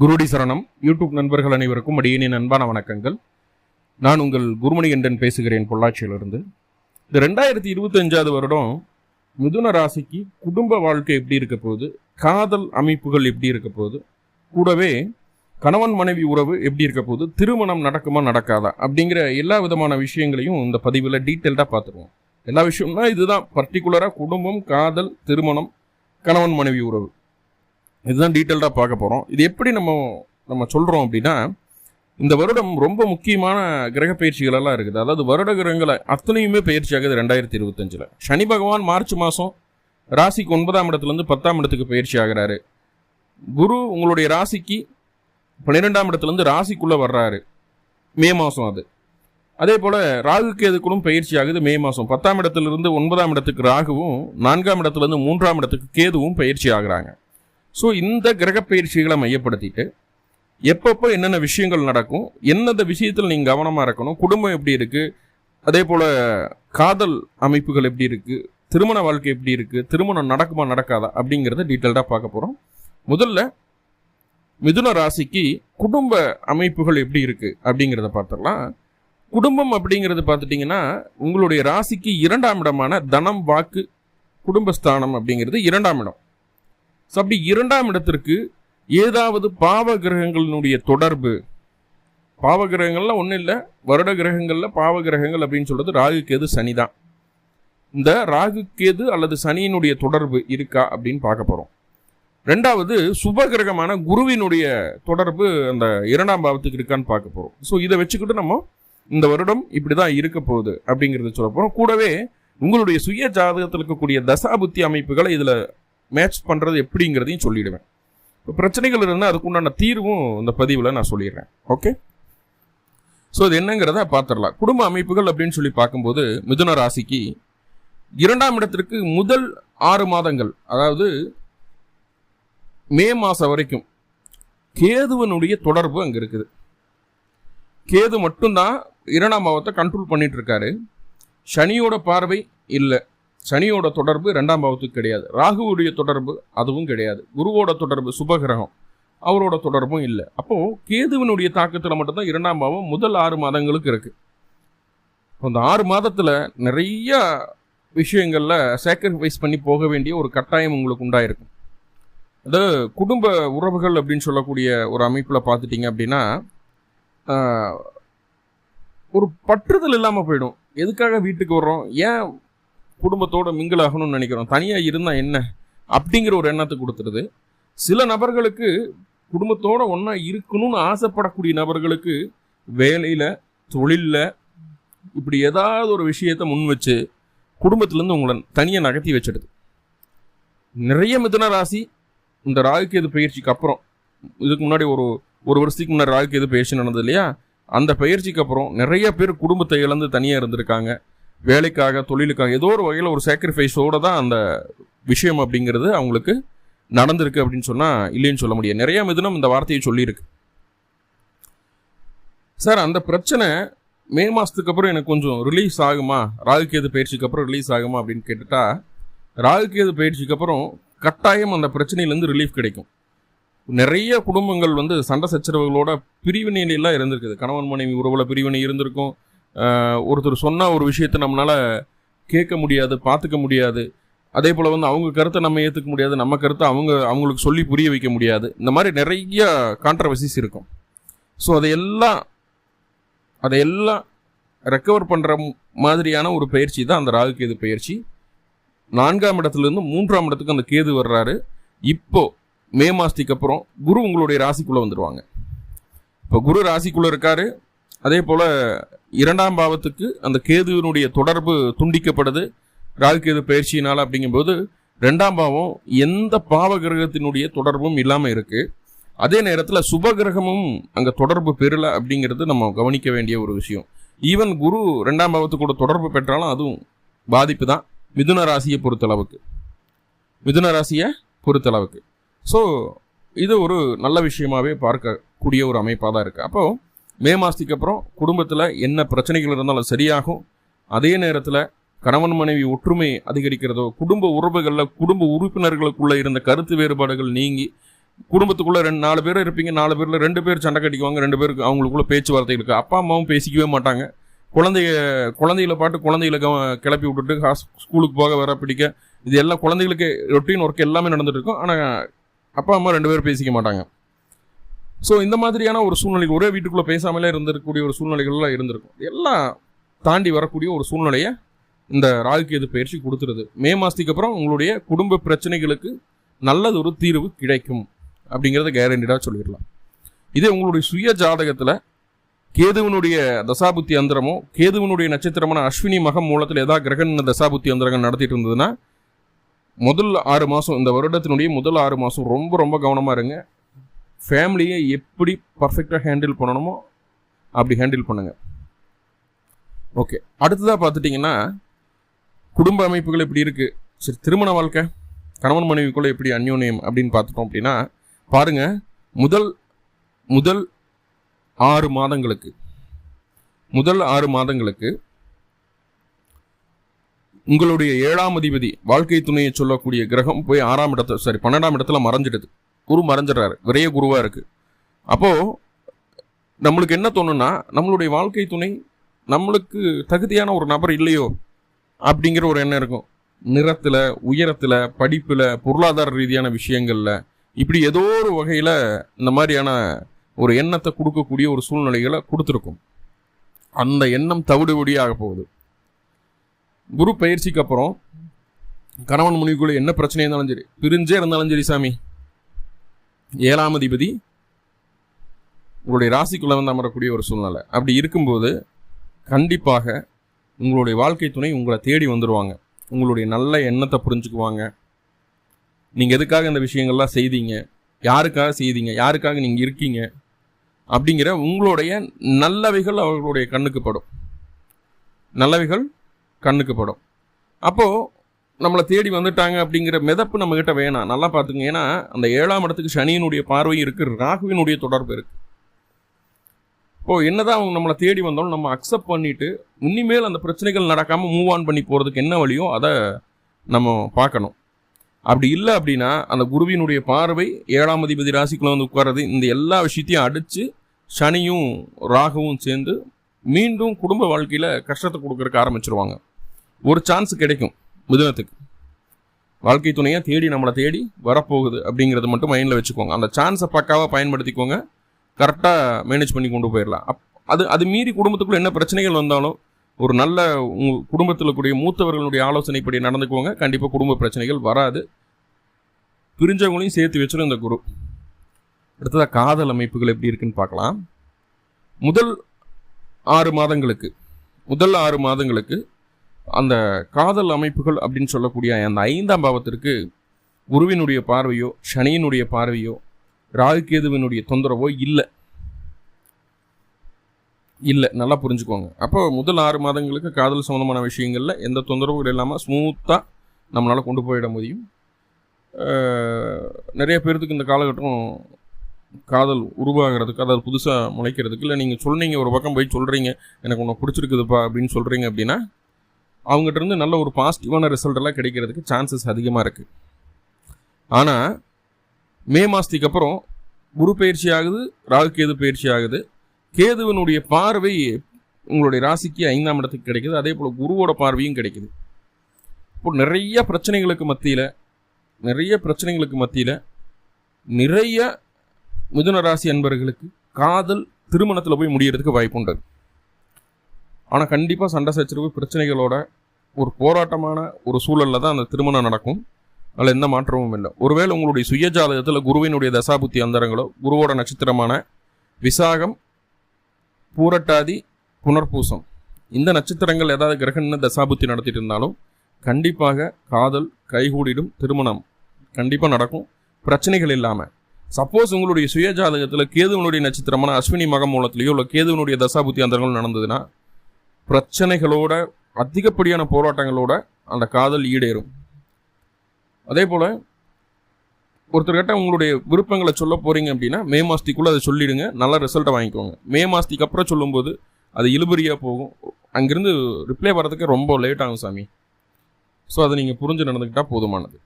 குருடி சரணம். யூடியூப் நண்பர்கள் அனைவருக்கும் அடியேனின் அன்பான வணக்கங்கள். நான் உங்கள் குருமணிகண்டன் பேசுகிறேன் பொள்ளாச்சியிலிருந்து. இந்த ரெண்டாயிரத்தி இருபத்தஞ்சாவது வருடம் மிதுன ராசிக்கு குடும்ப வாழ்க்கை எப்படி இருக்க போகுது? காதல் அமைப்புகள் எப்படி இருக்க போகுது? கூடவே கணவன் மனைவி உறவு எப்படி இருக்க போகுது? திருமணம் நடக்குமா நடக்காதா? அப்படிங்கிற எல்லா விதமான விஷயங்களையும் இந்த பதிவில் டீட்டெயில்டாக பார்த்துருவோம். எல்லா விஷயம்னா இதுதான். பர்டிகுலராக குடும்பம் காதல் திருமணம் கணவன் மனைவி உறவு. இதுதான் டீட்டெயில்டாக பார்க்க போகிறோம் இது எப்படி நம்ம நம்ம சொல்கிறோம் அப்படின்னா இந்த வருடம் ரொம்ப முக்கியமான கிரக பயிற்சிகளெல்லாம் இருக்குது. அதாவது வருட கிரகங்களை அத்தனையுமே பயிற்சி ஆகுது ரெண்டாயிரத்தி இருபத்தஞ்சில். சனி பகவான் மார்ச் மாதம் ராசிக்கு ஒன்பதாம் இடத்துலேருந்து பத்தாம் இடத்துக்கு பயிற்சி ஆகிறாரு. குரு உங்களுடைய ராசிக்கு பன்னிரெண்டாம் இடத்துலேருந்து ராசிக்குள்ளே வர்றாரு. மே மாதம் அது. அதே போல் ராகு கேதுக்குள்ளும் பயிற்சி ஆகுது மே மாதம் பத்தாம் இடத்துலேருந்து ஒன்பதாம் இடத்துக்கு ராகுவும் நான்காம் இடத்துலேருந்து மூன்றாம் இடத்துக்கு கேதுவும் பயிற்சி ஆகிறாங்க. ஸோ இந்த கிரக பயிற்சிகளை மையப்படுத்திட்டு எப்பப்போ என்னென்ன விஷயங்கள் நடக்கும் எந்தெந்த விஷயத்தில் நீங்கள் கவனமாக இருக்கணும் குடும்பம் எப்படி இருக்குது அதே போல் காதல் அமைப்புகள் எப்படி இருக்குது திருமண வாழ்க்கை எப்படி இருக்குது திருமணம் நடக்குமா நடக்காதா அப்படிங்கிறத டீட்டெயில்டாக பார்க்க போகிறோம் முதல்ல மிதுன ராசிக்கு குடும்ப அமைப்புகள் எப்படி இருக்குது அப்படிங்கிறத பார்த்துடலாம். குடும்பம் அப்படிங்கிறது பார்த்துட்டிங்கன்னா உங்களுடைய ராசிக்கு இரண்டாம் இடமான தனம் வாக்கு குடும்பஸ்தானம் அப்படிங்கிறது இரண்டாம் இடம். ஸோ அப்படி இரண்டாம் இடத்திற்கு ஏதாவது பாவ கிரகங்களினுடைய தொடர்பு. பாவ கிரகங்கள்லாம் ஒன்றும் இல்லை வருட கிரகங்களில் பாவ கிரகங்கள் அப்படின்னு சொல்றது ராகு கேது சனி தான். இந்த ராகு கேது அல்லது சனியினுடைய தொடர்பு இருக்கா அப்படின்னு பார்க்க போகிறோம் ரெண்டாவது சுப கிரகமான குருவினுடைய தொடர்பு அந்த இரண்டாம் பாவத்துக்கு இருக்கான்னு பார்க்க போகிறோம் ஸோ இதை வச்சுக்கிட்டு நம்ம இந்த வருடம் இப்படி தான் இருக்க போகுது அப்படிங்கிறத சொல்ல போகிறோம் கூடவே உங்களுடைய சுய ஜாதகத்தில் இருக்கக்கூடிய தசாபுத்தி அமைப்புகளை இதில் மேட்ச் பண்ணுறது எப்படிங்கிறதையும் சொல்லிடுவேன். இப்போ பிரச்சனைகள் இருந்தால் அதுக்குண்டான தீர்வும் இந்த பதிவில் நான் சொல்லிடுறேன். ஓகே ஸோ இது என்னங்கிறத பார்த்துடலாம் குடும்ப அமைப்புகள் அப்படின்னு சொல்லி பார்க்கும்போது மிதுன ராசிக்கு இரண்டாம் இடத்திற்கு முதல் ஆறு மாதங்கள் அதாவது மே மாதம் வரைக்கும் கேதுவனுடைய தொடர்பு அங்கே இருக்குது. கேது மட்டும்தான் இரண்டாம் பாவத்தை கண்ட்ரோல் பண்ணிட்டு இருக்காரு. சனியோட பார்வை இல்லை. சனியோட தொடர்பு ரெண்டாம் பாவத்துக்கு கிடையாது. ராகுவுடைய தொடர்பு அதுவும் கிடையாது. குருவோட தொடர்பு சுபகிரகம். அவரோட தொடர்பும் இல்லை. அப்போது கேதுவினுடைய தாக்கத்தில் மட்டும்தான் இரண்டாம் பாவம் முதல் ஆறு மாதங்களுக்கு இருக்குது அந்த ஆறு மாதத்தில் நிறைய விஷயங்களில் சாக்ரிஃபைஸ் பண்ணி போக வேண்டிய ஒரு கட்டாயம் உங்களுக்கு உண்டாயிருக்கும். அது குடும்ப உறவுகள் அப்படின்னு சொல்லக்கூடிய ஒரு அமைப்பில் பார்த்துட்டிங்க அப்படின்னா ஒரு பற்றுதல் இல்லாமல் போயிடும். எதுக்காக வீட்டுக்கு வர்றோம்? ஏன் குடும்பத்தோட மிங்கிள் ஆகணும்னு நினைக்கிறோம். தனியாக இருந்தால் என்ன? அப்படிங்கிற ஒரு எண்ணத்தை கொடுத்துருது. சில நபர்களுக்கு குடும்பத்தோடு ஒன்றா இருக்கணும்னு ஆசைப்படக்கூடிய நபர்களுக்கு வேலையில் தொழிலில் இப்படி ஏதாவது ஒரு விஷயத்தை முன் வச்சு குடும்பத்திலேருந்து உங்களை தனியாக நகர்த்தி வச்சிடுது. நிறைய மிதன ராசி இந்த ராகுக்கேது பயிற்சிக்கு அப்புறம் இதுக்கு முன்னாடி ஒரு ஒரு வருஷத்துக்கு முன்னாடி ராகுக்கேது பயிற்சி நடந்தது இல்லையா? அந்த பயிற்சிக்கு அப்புறம் நிறைய பேர் குடும்பத்தை இழந்து தனியாக இருந்திருக்காங்க. வேலைக்காக தொழிலுக்காக ஏதோ ஒரு வகையில் ஒரு சாக்ரிஃபைஸோடு தான் அந்த விஷயம் அப்படிங்கிறது அவங்களுக்கு நடந்திருக்கு அப்படின்னு சொன்னால் இல்லைன்னு சொல்ல முடியாது. நிறைய மிதுனம் இந்த வார்த்தையை சொல்லியிருக்கு. சார் அந்த பிரச்சனை மே மாதத்துக்கு அப்புறம் எனக்கு கொஞ்சம் ரிலீஸ் ஆகுமா? ராகுகேது பயிற்சிக்கு அப்புறம் ரிலீஸ் ஆகுமா அப்படின்னு கேட்டுட்டா ராகுகேது பயிற்சிக்கு அப்புறம் கட்டாயம் அந்த பிரச்சனையிலேருந்து ரிலீஃப் கிடைக்கும். நிறைய குடும்பங்கள் வந்து சண்டை சச்சரவுகளோட பிரிவினையிலாம் இருந்திருக்குது. கணவன் மனைவி உறவுல பிரிவினை இருந்திருக்கும். ஒருத்தர் சொன்ன ஒரு விஷயத்தை நம்மளால் கேட்க முடியாது பார்த்துக்க முடியாது. அதே போல் வந்து அவங்க கருத்தை நம்ம ஏற்றுக்க முடியாது நம்ம கருத்தை அவங்க அவங்களுக்கு சொல்லி புரிய வைக்க முடியாது. இந்த மாதிரி நிறைய கான்ட்ரவர்சிஸ் இருக்கும். ஸோ அதையெல்லாம் அதையெல்லாம் ரெக்கவர் பண்ணுற மாதிரியான ஒரு பயிற்சி தான் அந்த ராகு கேது பயிற்சி. நான்காம் இடத்துலேருந்து மூன்றாம் இடத்துக்கு அந்த கேது வர்றாரு. இப்போது மே மாதத்துக்கு அப்புறம் குரு உங்களுடைய ராசிக்குள்ளே வந்துடுவாங்க இப்போ குரு ராசிக்குள்ளே இருக்காரு. அதே போல் இரண்டாம் பாவத்துக்கு அந்த கேதுவினுடைய தொடர்பு துண்டிக்கப்படுது. ராகுகேது பயிற்சியினால் அப்படிங்கும்போது ரெண்டாம் பாவம் எந்த பாவ கிரகத்தினுடைய தொடர்பும் இல்லாமல் இருக்கு. அதே நேரத்தில் சுப கிரகமும் அங்கே தொடர்பு பெறல அப்படிங்கிறது நம்ம கவனிக்க வேண்டிய ஒரு விஷயம். ஈவன் குரு ரெண்டாம் பாவத்துக்கூட தொடர்பு பெற்றாலும் அதுவும் பாதிப்பு தான். மிதுன ராசியை பொறுத்தளவுக்கு மிதுன ராசியை பொறுத்தளவுக்கு ஸோ இது ஒரு நல்ல விஷயமாவே பார்க்கக்கூடிய ஒரு அமைப்பாக தான் இருக்குது அப்போது மே மாதத்துக்கு அப்புறம் குடும்பத்தில் என்ன பிரச்சனைகள் இருந்தாலும் சரியாகும். அதே நேரத்தில் கணவன் மனைவி ஒற்றுமை அதிகரிக்கிறதோ குடும்ப உறவுகளில் குடும்ப உறுப்பினர்களுக்குள்ளே இருந்த கருத்து வேறுபாடுகள் நீங்கி குடும்பத்துக்குள்ளே ரெண்டு நாலு பேர் இருப்பீங்க நாலு பேரில் ரெண்டு பேர் சண்டை கட்டிக்குவாங்க ரெண்டு பேருக்கு அவங்களுக்குள்ள பேச்சுவார்த்தை இருக்குது அப்பா அம்மாவும் பேசிக்கவே மாட்டாங்க. குழந்தைய குழந்தைகளை பாட்டு குழந்தைகளை கிளப்பி விட்டுட்டு ஹாஸ்- ஸ்கூலுக்கு போக வர பிடிக்க இது எல்லாம் குழந்தைகளுக்கு ரொட்டீன் ஒர்க் எல்லாமே நடந்துட்டு இருக்கும். ஆனால் அப்பா அம்மா ரெண்டு பேரும் பேசிக்க மாட்டாங்க. ஸோ இந்த மாதிரியான ஒரு சூழ்நிலை ஒரே வீட்டுக்குள்ளே பேசாமலே இருந்திருக்கக்கூடிய ஒரு சூழ்நிலைகள்லாம் இருந்திருக்கும். எல்லாம் தாண்டி வரக்கூடிய ஒரு சூழ்நிலையை இந்த ராகுகேது பயிற்சி கொடுத்துருது. மே மாதத்துக்கு அப்புறம் உங்களுடைய குடும்ப பிரச்சனைகளுக்கு நல்லது ஒரு தீர்வு கிடைக்கும் அப்படிங்கிறத கேரண்டடாக சொல்லிடலாம். இதே உங்களுடைய சுய ஜாதகத்தில் கேதுவனுடைய தசாபுத்தி அந்தரமோ கேதுவனுடைய நட்சத்திரமான அஸ்வினி மகம் மூலத்தில் ஏதாவது கிரகண தசாபுத்தி அந்தரங்கள் நடத்திட்டு இருந்ததுன்னா முதல் ஆறு மாதம் இந்த வருடத்தினுடைய முதல் ஆறு மாதம் ரொம்ப ரொம்ப கவனமாக இருங்க. ஃபேமிலியை எப்படி பர்ஃபெக்டாக ஹேண்டில் பண்ணணுமோ அப்படி ஹேண்டில் பண்ணுங்கள் ஓகே அடுத்ததாக பார்த்துட்டிங்கன்னா குடும்ப அமைப்புகள் எப்படி இருக்குது சரி திருமண வாழ்க்கை கணவன் மனைவிக்குள்ளே எப்படி அந்யோன்யம் அப்படின்னு பார்த்துட்டோம் அப்படின்னா பாருங்க முதல் முதல் ஆறு மாதங்களுக்கு முதல் ஆறு மாதங்களுக்கு உங்களுடைய ஏழாம் அதிபதி வாழ்க்கை துணையை சொல்லக்கூடிய கிரகம் போய் ஆறாம் இடத்துல சாரி பன்னெண்டாம் இடத்துல மறைஞ்சிடுது. குரு மறைஞ்சிடுறாரு. விரைய குருவாக இருக்குது அப்போது நம்மளுக்கு என்ன தோணுன்னா நம்மளுடைய வாழ்க்கை துணை நம்மளுக்கு தகுதியான ஒரு நபர் இல்லையோ அப்படிங்கிற ஒரு எண்ணம் இருக்கும். நிறத்தில் உயரத்தில் படிப்பில் பொருளாதார ரீதியான விஷயங்களில் இப்படி ஏதோ ஒரு வகையில் இந்த மாதிரியான ஒரு எண்ணத்தை கொடுக்கக்கூடிய ஒரு சூழ்நிலைகளை கொடுத்துருக்கும். அந்த எண்ணம் தவிடுபடியாக போகுது. குரு பயிற்சிக்கு அப்புறம் கணவன் முனிவுக்குள்ளே என்ன பிரச்சனையாக இருந்தாலும் சரி பிரிஞ்சே இருந்தாலும் சரி சாமி ஏழாம் அதிபதி உங்களுடைய ராசிக்குள்ள வந்து அமரக்கூடிய ஒரு சூழ்நிலை. அப்படி இருக்கும்போது கண்டிப்பாக உங்களுடைய வாழ்க்கை துணை உங்களை தேடி வந்துடுவாங்க உங்களுடைய நல்ல எண்ணத்தை புரிஞ்சுக்குவாங்க. நீங்கள் எதுக்காக இந்த விஷயங்கள்லாம் செய்தீங்க? யாருக்காக செய்தீங்க? யாருக்காக நீங்கள் இருக்கீங்க? அப்படிங்கிற உங்களுடைய நல்லவைகள் அவர்களுடைய கண்ணுக்கு படும். நல்லவைகள் கண்ணுக்கு படும். அப்போது நம்மளை தேடி வந்துட்டாங்க அப்படிங்கிற மிதப்பு நம்மக்கிட்ட வேணாம். நல்லா பார்த்துங்க. ஏன்னா அந்த ஏழாம் இடத்துக்கு சனியினுடைய பார்வை இருக்கு ராகுவினுடைய தொடர்பு இருக்கு. இப்போ என்னதான் அவங்க நம்மளை தேடி வந்தாலும் நம்ம அக்செப்ட் பண்ணிட்டு இனிமேல் அந்த பிரச்சனைகள் நடக்காமல் மூவ் ஆன் பண்ணி போகிறதுக்கு என்ன வழியோ அதை நம்ம பார்க்கணும். அப்படி இல்லை அப்படின்னா அந்த குருவினுடைய பார்வை ஏழாம் அதிபதி ராசிக்குள்ள வந்து உட்கார்றது இந்த எல்லா விஷயத்தையும் அடித்து சனியும் ராகுவும் சேர்ந்து மீண்டும் குடும்ப வாழ்க்கையில் கஷ்டத்தை கொடுக்கறக்கு ஆரம்பிச்சிருவாங்க. ஒரு சான்ஸ் கிடைக்கும். மிதுனத்துக்கு. வாழ்க்கை துணையை தேடி நம்மளை தேடி வரப்போகுது அப்படிங்கிறத மட்டும் மைண்டில் வச்சுக்கோங்க. அந்த சான்ஸை பக்காவாக பயன்படுத்திக்கோங்க. கரெக்டாக மேனேஜ் பண்ணி கொண்டு போயிடலாம். அப் அது அது மீறி குடும்பத்துக்குள்ளே என்ன பிரச்சனைகள் வந்தாலும் ஒரு நல்ல உங்கள் குடும்பத்தில் கூடிய மூத்தவர்களுடைய ஆலோசனைப்படி நடந்துக்குவோங்க கண்டிப்பாக குடும்ப பிரச்சனைகள் வராது. பிரிஞ்சவங்களையும் சேர்த்து வச்சிடும் இந்த குரு. அடுத்ததாக காதல் அமைப்புகள் எப்படி இருக்குன்னு பார்க்கலாம். முதல் ஆறு மாதங்களுக்கு முதல் ஆறு மாதங்களுக்கு அந்த காதல் அமைப்புகள் அப்படின்னு சொல்லக்கூடிய அந்த ஐந்தாம் பாவத்திற்கு குருவினுடைய பார்வையோ சனியினுடைய பார்வையோ ராகுகேதுவினுடைய தொந்தரவோ இல்லை. இல்லை. நல்லா புரிஞ்சுக்கோங்க. அப்போ முதல் ஆறு மாதங்களுக்கு காதல் சம்மந்தமான விஷயங்களில் எந்த தொந்தரவும் இல்லாமல் ஸ்மூத்தாக நம்மளால் கொண்டு போயிட முடியும். நிறைய பேர்த்துக்கு இந்த காலகட்டம் காதல் உருவாகிறதுக்கு அதாவது புதுசாக முளைக்கிறதுக்கு இல்லை நீங்கள் சொன்னீங்க ஒரு பக்கம் போய் சொல்கிறீங்க எனக்கு ஒன்று பிடிச்சிருக்குதுப்பா அப்படின்னு சொல்கிறீங்க அப்படின்னா அவங்ககிட்ட இருந்து நல்ல ஒரு பாசிட்டிவான ரிசல்ட் எல்லாம் கிடைக்கிறதுக்கு சான்சஸ் அதிகமாக இருக்குது ஆனால் மே மாதத்துக்கு அப்புறம் குரு பயிற்சி ஆகுது ராகு கேது பயிற்சி ஆகுது. கேதுவனுடைய பார்வை உங்களுடைய ராசிக்கு ஐந்தாம் இடத்துக்கு கிடைக்குது. அதே போல் குருவோட பார்வையும் கிடைக்குது. இப்போ நிறைய பிரச்சனைகளுக்கு மத்தியில் நிறைய பிரச்சனைகளுக்கு மத்தியில் நிறைய மிதுன ராசி அன்பர்களுக்கு காதல் திருமணத்தில் போய் முடியறதுக்கு வாய்ப்புண்டு. ஆனால் கண்டிப்பாக சண்டை சச்சரவு பிரச்சனைகளோட ஒரு போராட்டமான ஒரு சூழலில் தான் அந்த திருமணம் நடக்கும். அதில் எந்த மாற்றமும் இல்லை. ஒருவேளை உங்களுடைய சுய ஜாதகத்தில் குருவினுடைய தசாபுத்தி அந்தரங்களோ குருவோட நட்சத்திரமான விசாகம் பூரட்டாதி புனர்பூசம் இந்த நட்சத்திரங்கள் ஏதாவது கிரகண தசாபுத்தி நடத்திட்டு இருந்தாலும் கண்டிப்பாக காதல் கைகூடிடும் திருமணம் கண்டிப்பாக நடக்கும். பிரச்சனைகள் இல்லாமல் சப்போஸ் உங்களுடைய சுய ஜாதகத்தில் கேதுவனுடைய நட்சத்திரமான அஸ்வினி மகம் மூலத்திலேயோ இல்லை கேதுவனுடைய தசாபுத்தி அந்தரங்கள் நடந்ததுன்னா பிரச்சனைகளோட அதிகப்படியான போராட்டங்களோட அந்த காதல் ஈடேறும். அதே போல் ஒருத்தர்கிட்ட உங்களுடைய விருப்பங்களை சொல்ல போறீங்க அப்படின்னா மே மாதத்துக்குள்ளே அதை சொல்லிடுங்க நல்ல ரிசல்ட்டை வாங்கிக்கோங்க. மே மாதத்துக்கு அப்புறம் சொல்லும்போது அது இழுபறியாக போகும். அங்கேருந்து ரிப்ளை வர்றதுக்கு ரொம்ப லேட் ஆகும் சாமி. ஸோ அதை நீங்கள் புரிஞ்சு நடந்துக்கிட்டால் போதுமானது.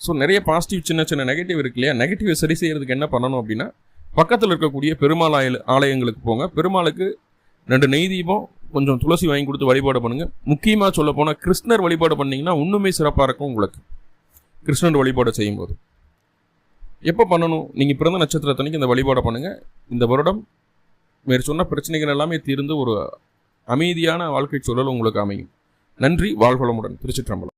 ஸோ நிறைய பாசிட்டிவ் சின்ன சின்ன நெகட்டிவ் இருக்கு இல்லையா? நெகட்டிவை சரி செய்கிறதுக்கு என்ன பண்ணணும் அப்படின்னா பக்கத்தில் இருக்கக்கூடிய பெருமாள் ஆய ஆலயங்களுக்கு போங்க. பெருமாளுக்கு ரெண்டு நெய் தீபம் கொஞ்சம் துளசி வாங்கி கொடுத்து வழிபாடு பண்ணுங்கள் முக்கியமாக சொல்ல போனால் கிருஷ்ணர் வழிபாடு பண்ணிங்கன்னா இன்னுமே சிறப்பாக இருக்கும் உங்களுக்கு. கிருஷ்ணர் வழிபாடு செய்யும்போது. எப்போ பண்ணணும்? நீங்கள் பிறந்த நட்சத்திரத்தன்னைக்கு இந்த வழிபாடு பண்ணுங்கள் இந்த வருடம் மேற் சொன்ன பிரச்சனைகள் எல்லாமே தீர்ந்து ஒரு அமைதியான வாழ்க்கை சூழல் உங்களுக்கு அமையும். நன்றி வாழ்வளமுடன் திருச்சிற்றம்பலம்.